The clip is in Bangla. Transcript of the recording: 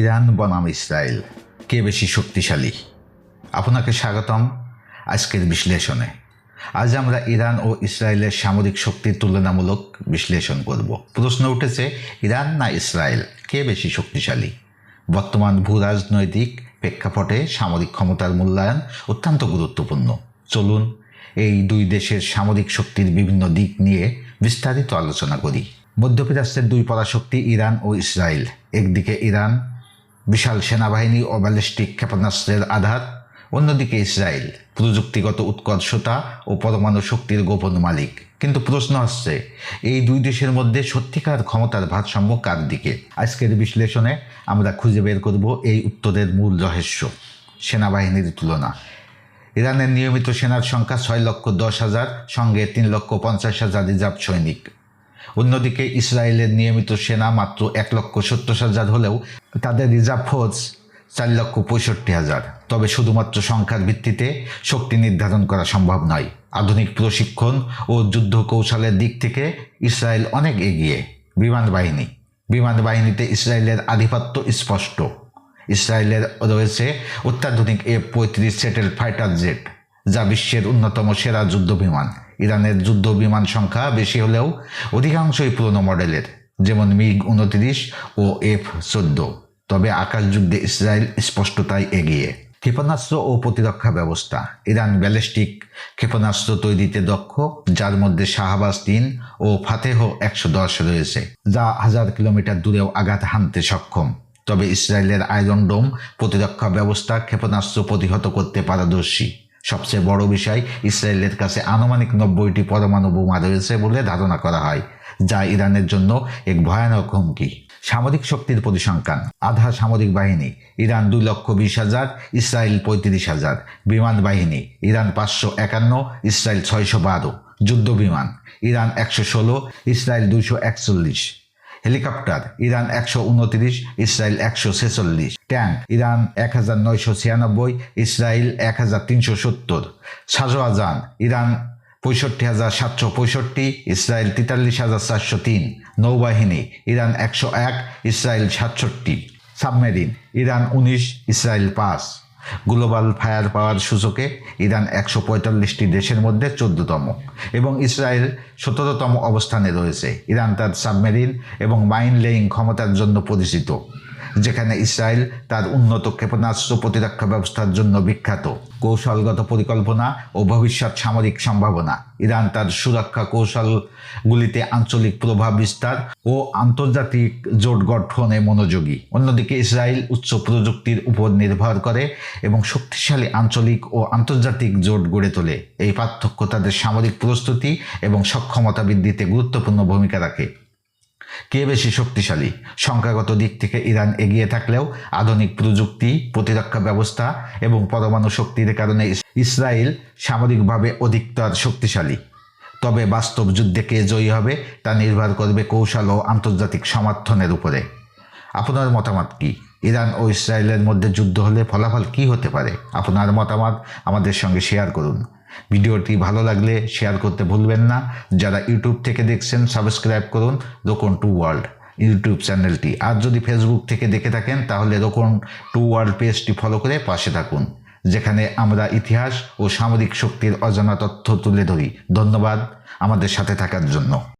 ইরান বনাম ইসরায়েল, কে বেশি শক্তিশালী? আপনাকে স্বাগতম আজকের বিশ্লেষণে। আজ আমরা ইরান ও ইসরায়েলের সামরিক শক্তির তুলনামূলক বিশ্লেষণ করব। প্রশ্ন উঠেছে, ইরান না ইসরায়েল? কে বেশি শক্তিশালী? বর্তমান ভূ রাজনৈতিক প্রেক্ষাপটে সামরিক ক্ষমতার মূল্যায়ন অত্যন্ত গুরুত্বপূর্ণ। চলুন এই দুই দেশের সামরিক শক্তির বিভিন্ন দিক নিয়ে বিস্তারিত আলোচনা করি। মধ্যপ্রাচ্যের দুই পরাশক্তি ইরান ও ইসরায়েল, একদিকে ইরান বিশাল সেনাবাহিনী ও ব্যালিস্টিক ক্ষেপণাস্ত্রের আধার অন্যদিকে ইসরায়েল প্রযুক্তিগত উৎকর্ষতা ও পরমাণু শক্তির গোপন মালিক। কিন্তু প্রশ্ন আসছে, এই দুই দেশের মধ্যে সত্যিকার ক্ষমতার ভারসাম্য কার দিকে? আজকের বিশ্লেষণে আমরা খুঁজে বের করব এই উত্তরের মূল রহস্য, সেনাবাহিনীর তুলনা। ইরানের নিয়মিত সেনার সংখ্যা ছয় লক্ষ দশ হাজার, সঙ্গে তিন লক্ষ পঞ্চাশ হাজার রিজার্ভ সৈনিক। অন্যদিকে ইসরায়েলের নিয়মিত সেনা মাত্র এক লক্ষ সত্তর হাজার হলেও তাদের রিজার্ভ ফোর্স চার লক্ষ পঁয়ষট্টি হাজার। তবে শুধুমাত্র সংখ্যার ভিত্তিতে শক্তি নির্ধারণ করা সম্ভব নয়। আধুনিক প্রশিক্ষণ ও যুদ্ধ কৌশলের দিক থেকে ইসরায়েল অনেক এগিয়ে। বিমান বাহিনী। বিমান বাহিনীতে ইসরায়েলের আধিপত্য স্পষ্ট। ইসরায়েলের রয়েছে অত্যাধুনিক এফ পঁয়ত্রিশ সেটেল ফাইটার জেট যা বিশ্বের অন্যতম সেরা যুদ্ধ বিমান। ইরানের যুদ্ধ বিমান সংখ্যা বেশি হলেও অধিকাংশই পুরনো মডেলের, যেমন মিগ উনত্রিশ ও এফ চোদ্দ। তবে আকাশ যুদ্ধে ইসরায়েল স্পষ্টতায় এগিয়ে। ক্ষেপণাস্ত্র ও প্রতিরক্ষা ব্যবস্থা। ইরান ব্যালিস্টিক ক্ষেপণাস্ত্র তৈরিতে দক্ষ, যার মধ্যে শাহবাজ তিন ও ফাতেহ একশো দশ রয়েছে, যা হাজার কিলোমিটার দূরেও আঘাত হানতে সক্ষম। তবে ইসরায়েলের আয়রন ডোম প্রতিরক্ষা ব্যবস্থা ক্ষেপণাস্ত্র প্রতিহত করতে পারদর্শী। সবচেয়ে বড় বিষয়, ইসরায়েলের কাছে আনুমানিক নব্বইটি পরমাণু বোমা রয়েছে বলে ধারণা করা হয়, যা ইরানের জন্য এক ভয়ানক হুমকি। সামরিক শক্তির পরিসংখ্যান, আধা সামরিক বাহিনী, ইরান দুই লক্ষ বিশ হাজার, ইসরায়েল পঁয়ত্রিশ হাজার, বিমান বাহিনী, ইরান পাঁচশো একান্ন, ইসরায়েল ছয়শো বারো যুদ্ধ বিমান ইরান একশো ষোলো, ইসরায়েল দুইশো একচল্লিশ। হেলিকপ্টার, ইরান একশো উনত্রিশ, ইসরায়েল একশো ছেচল্লিশ, ট্যাঙ্ক, ইরান এক হাজার নয়শো ছিয়ানব্বই, ইসরায়েল এক হাজার তিনশো সত্তর, সাজোয়াজান, ইরান পঁয়ষট্টি হাজার সাতশো পঁয়ষট্টি, ইসরায়েল তেতাল্লিশ হাজার চারশো তিন, নৌবাহিনী, ইরান একশো এক, ইসরায়েল সাতষট্টি, সাবমেরিন, ইরান উনিশ, ইসরায়েল পাঁচ। গ্লোবাল ফায়ার পাওয়ার সূচকে ইরান একশো পঁয়তাল্লিশটি দেশের মধ্যে চোদ্দতম এবং ইসরায়েল সতেরোতম অবস্থানে রয়েছে। ইরান তার সাবমেরিন এবং মাইন লেইং ক্ষমতার জন্য পরিচিত। যেখানে ইসরায়েল তার উন্নত ক্ষেপণাস্ত্র প্রতিরক্ষা ব্যবস্থার জন্য বিখ্যাত। কৌশলগত পরিকল্পনা ও ভবিষ্যৎ সামরিক সম্ভাবনা। ইরান তার সুরক্ষা কৌশলগুলিতে আঞ্চলিক প্রভাব বিস্তার ও আন্তর্জাতিক জোট গঠনে মনোযোগী। অন্যদিকে ইসরায়েল উচ্চ প্রযুক্তির উপর নির্ভর করে এবং শক্তিশালী আঞ্চলিক ও আন্তর্জাতিক জোট গড়ে তোলে। এই পার্থক্য তাদের সামরিক প্রস্তুতি এবং সক্ষমতা বৃদ্ধিতে গুরুত্বপূর্ণ ভূমিকা রাখে। কে বেশি শক্তিশালী? সংখ্যাগত দিক থেকে ইরান এগিয়ে থাকলেও আধুনিক প্রযুক্তি, প্রতিরক্ষা ব্যবস্থা এবং পরমাণু শক্তির কারণে ইসরায়েল সামরিকভাবে অধিকতর শক্তিশালী। তবে বাস্তব যুদ্ধে কে জয়ী হবে তা নির্ভর করবে কৌশল ও আন্তর্জাতিক সমর্থনের উপরে। আপনার মতামত কি? ইরান ও ইসরায়েলের মধ্যে যুদ্ধ হলে ফলাফল কি হতে পারে? আপনার মতামত আমাদের সঙ্গে শেয়ার করুন। ভিডিওটি ভালো লাগলে শেয়ার করতে ভুলবেন না। যারা ইউটিউব থেকে দেখছেন সাবস্ক্রাইব করুন রোকন টু ওয়ার্ল্ড ইউটিউব চ্যানেলটি। আর যদি ফেসবুক থেকে দেখে থাকেন, তাহলে রোকন টু ওয়ার্ল্ড পেজটি ফলো করে পাশে থাকুন, যেখানে আমরা ইতিহাস ও সামরিক শক্তির অজানা তথ্য তুলে ধরি। ধন্যবাদ আমাদের সাথে থাকার জন্য।